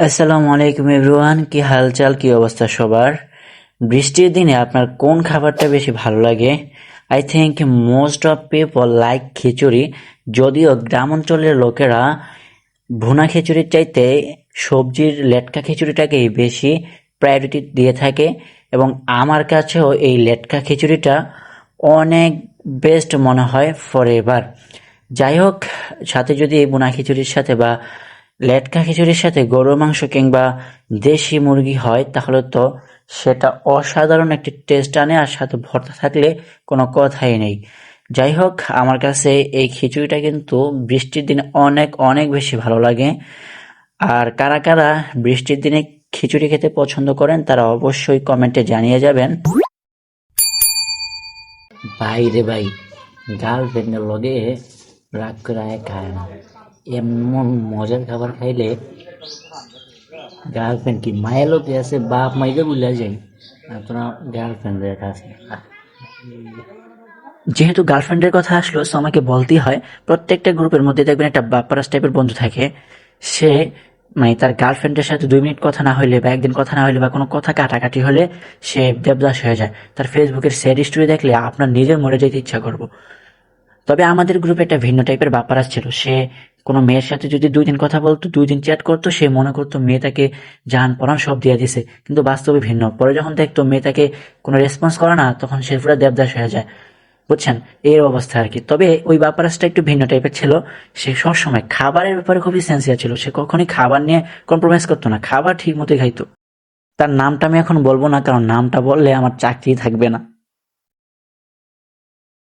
আসসালামু আলাইকুম এভরিওয়ান, কি হালচাল, কি অবস্থা সবার? বৃষ্টির দিনে আপনার কোন খাবারটা বেশি ভালো লাগে? I think most of people like khichuri, যদিও গ্রাম অঞ্চলের লোকেরা ভুনা খিচুড়ির চাইতে সবজির লেটকা খিচুড়িটাকেই বেশি প্রায়োরিটি দিয়ে থাকে এবং আমার কাছেও এই লেটকা খিচুড়িটা অনেক বেস্ট মনে হয় ফর এভার যাই হোক, সাথে যদি এই বোনা খিচুড়ির সাথে বা লেটকা খিচুড়ির সাথে গরুর মাংস কিংবা দেশি মুরগি হয়, তাহলে তো সেটা অসাধারণ একটি টেস্ট আনে আর সাথে ভর্তা থাকলে কোনো কথাই নেই। যাই হোক, আমার কাছে এই খিচুড়িটা কিন্তু বৃষ্টির দিনে অনেক অনেক বেশি ভালো লাগে। আর কারা কারা বৃষ্টির দিনে খিচুড়ি খেতে পছন্দ করেন, তারা অবশ্যই কমেন্টে জানিয়ে যাবেন। ভাই রে ভাই গার্লফ্রেন্ডের লগে রাগ করে খায় না। এমন মজার খাবার খাইলে গার্লফ্রেন্ড কি মায়ের লোকে আছে, বাপ মাইকে বুঝলে যাই আপনার গার্লফ্রেন্ডের কাছে। যেহেতু গার্লফ্রেন্ডের কথা আসলো সো আমাকে বলতেই হয়, প্রত্যেকটা গ্রুপের মধ্যে দেখবেন একটা বাপ্পারাস টাইপের বন্ধু থাকে। সে মানে তার গার্লফ্রেন্ডের সাথে দুই মিনিট কথা না হইলে বা একদিন কথা না হইলে বা কোনো কথা কাটাকাটি হলে সে দেবদাস হয়ে যায়। তার ফেসবুকের স্যাড স্টোরি দেখলে আপনার নিজের মরে যেতে ইচ্ছা করব। তবে আমাদের গ্রুপে একটা ভিন্ন টাইপের ব্যাপার ছিল। সে কোনো মেয়ের সাথে যদি দুই দিন কথা বলতো, দুই দিন চ্যাট করতো, সে মনে করতো মেয়ে তাকে জান পরান সব দিয়ে দিছে। কিন্তু বাস্তবে ভিন্ন। পরে যখন দেখতো মেয়ে তাকে কোনো রেসপন্স করে না, তখন সে পুরো দেবদাস হয়ে যায়। বুঝছেন? এর অবস্থা আর কি। তবে ওই ব্যাপারটা একটু ভিন্ন টাইপের ছিল। সে সবসময় খাবারের ব্যাপারে খুবই সেন্সিয়ার ছিল। সে কখনই খাবার নিয়ে কম্প্রোমাইজ করতো না। খাবার ঠিক মতোই খাইতো। তার নামটা আমি এখন বলব না, কারণ নামটা বললে আমার চাকরি থাকবে না।